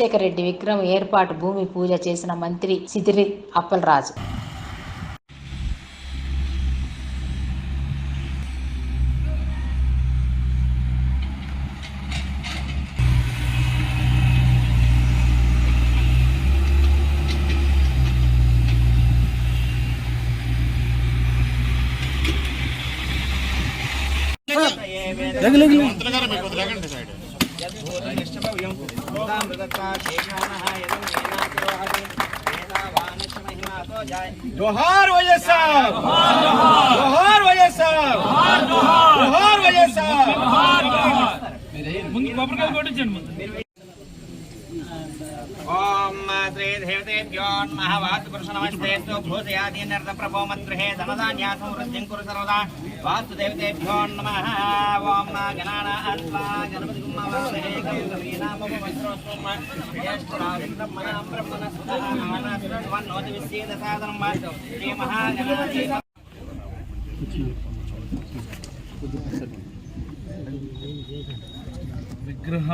రాజశేఖర రెడ్డి విగ్రహం ఏర్పాటు భూమి పూజ చేసిన మంత్రి సిదిరి అప్పలరాజు. జోహార్ వైఎస్ఆర్ జోహార్ వైఎస్ఆర్! జోహార్ వైఎస్ఆర్! ఓం శ్రీ దేవతేభ్యో నమః వాస్తు పురుష నమస్తేస్తు భూతయాదీనర్ద ప్రభో మంత్రే ధనధాన్యాసం వృద్ధిం కురు సర్వదా వాస్తు దేవతేభ్యో నమః ఓం గణానా అన్వా గణపతి విగ్రహ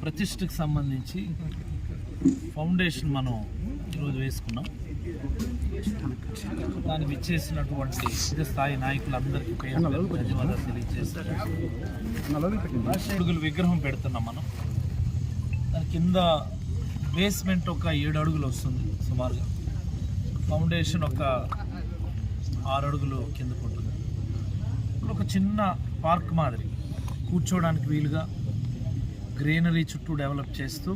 ప్రతిష్టకు సంబంధించి ఫౌండేషన్ మనం ఈరోజు వేసుకున్నాం. దానికి ఇచ్చేసినటువంటి వివిధ స్థాయి నాయకులందరికీ ధన్యవాదాలు తెలియజేస్తారు అడుగులు విగ్రహం పెడుతున్నాం మనం. దాని కింద బేస్మెంట్ ఒక ఏడు అడుగులు వస్తుంది సుమారుగా. ఫౌండేషన్ ఒక ఆరు అడుగులు కిందకు ఉంటుంది. ఇక్కడ ఒక చిన్న పార్క్ మాదిరి. కూర్చోవడానికి వీలుగా గ్రీనరీ చుట్టూ డెవలప్ చేస్తూ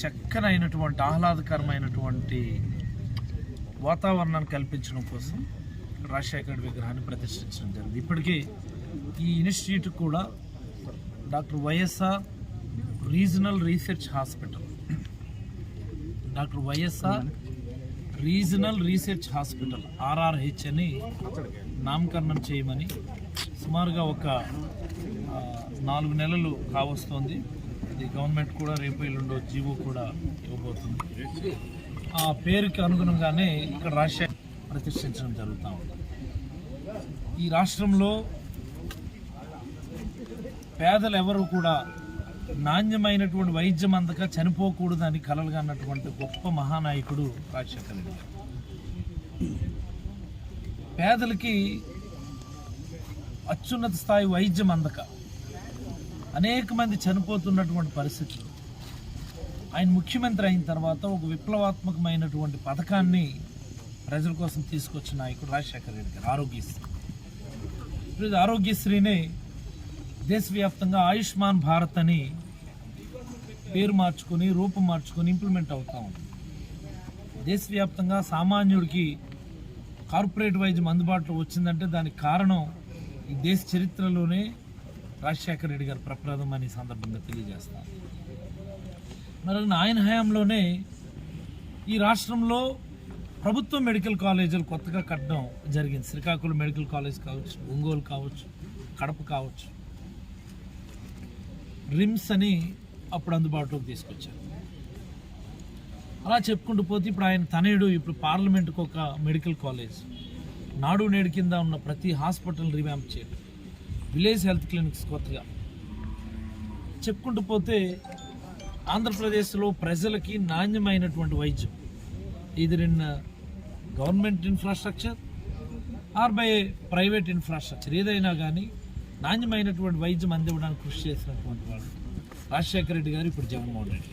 చక్కనైనటువంటి ఆహ్లాదకరమైనటువంటి వాతావరణాన్ని కల్పించడం కోసం రాజశేఖర విగ్రహాన్ని ప్రతిష్ఠించడం జరిగింది. ఇప్పటికీ ఈ ఇన్స్టిట్యూట్ కూడా doctor YSR regional research hospital. Doctor YSR regional research hospital RRH అని నామకరణం చేయమని సుమారుగా ఒక నాలుగు నెలలు కావస్తోంది. ఇది గవర్నమెంట్ కూడా రేపు ఎల్లుండో జీవో కూడా ఇవ్వబోతుంది. ఆ పేరుకి అనుగుణంగానే ఇక్కడ రాజశేఖర్ ప్రతిష్ఠించడం జరుగుతూ ఉంది. ఈ రాష్ట్రంలో పేదలు ఎవరు కూడా నాణ్యమైనటువంటి వైద్యం అందక చనిపోకూడదని కలలుగా అన్నటువంటి గొప్ప మహానాయకుడు రాజశేఖర రెడ్డి పేదలకి అత్యున్నత స్థాయి వైద్యం అందక అనేక మంది చనిపోతున్నటువంటి పరిస్థితులు. ఆయన ముఖ్యమంత్రి అయిన తర్వాత ఒక విప్లవాత్మకమైనటువంటి పథకాన్ని ప్రజల కోసం తీసుకొచ్చిన నాయకుడు రాజశేఖర రెడ్డి గారు ఆరోగ్యశ్రీ. ఈరోజు ఆరోగ్యశ్రీని దేశవ్యాప్తంగా ఆయుష్మాన్ భారత్ అని పేరు మార్చుకొని రూపం మార్చుకొని ఇంప్లిమెంట్ అవుతా ఉంది. దేశవ్యాప్తంగా సామాన్యుడికి కార్పొరేట్ వైద్యం అందుబాటులో వచ్చిందంటే దానికి కారణం ఈ దేశ చరిత్రలోనే రాజశేఖర రెడ్డి గారు ప్రప్రదం అనే సందర్భంగా తెలియజేస్తాను. మరి ఆయన హయాంలోనే ఈ రాష్ట్రంలో ప్రభుత్వ మెడికల్ కాలేజీలు కొత్తగా కట్టడం జరిగింది. శ్రీకాకుళం మెడికల్ కాలేజ్ కావచ్చు ఒంగోలు కావచ్చు కడప కావచ్చు. రిమ్స్ అని అప్పుడు అందుబాటులోకి తీసుకొచ్చారు. అలా చెప్పుకుంటూ పోతే ఇప్పుడు ఆయన తనయుడు ఇప్పుడు పార్లమెంట్కి ఒక మెడికల్ కాలేజ్. నాడు నేడు కింద ఉన్న ప్రతి హాస్పిటల్ రివ్యాంప్ చేయడం విలేజ్ హెల్త్ క్లినిక్స్ కొత్తగా చెప్పుకుంటూ పోతే ఆంధ్రప్రదేశ్లో ప్రజలకి నాణ్యమైనటువంటి వైద్యం. ఇది in government infrastructure or by private infrastructure. ఏదైనా కానీ నాణ్యమైనటువంటి వైద్యం అందివ్వడానికి కృషి చేసినటువంటి వాళ్ళు. రాజశేఖర రెడ్డి గారు ఇప్పుడు జగన్మోహన్ రెడ్డి.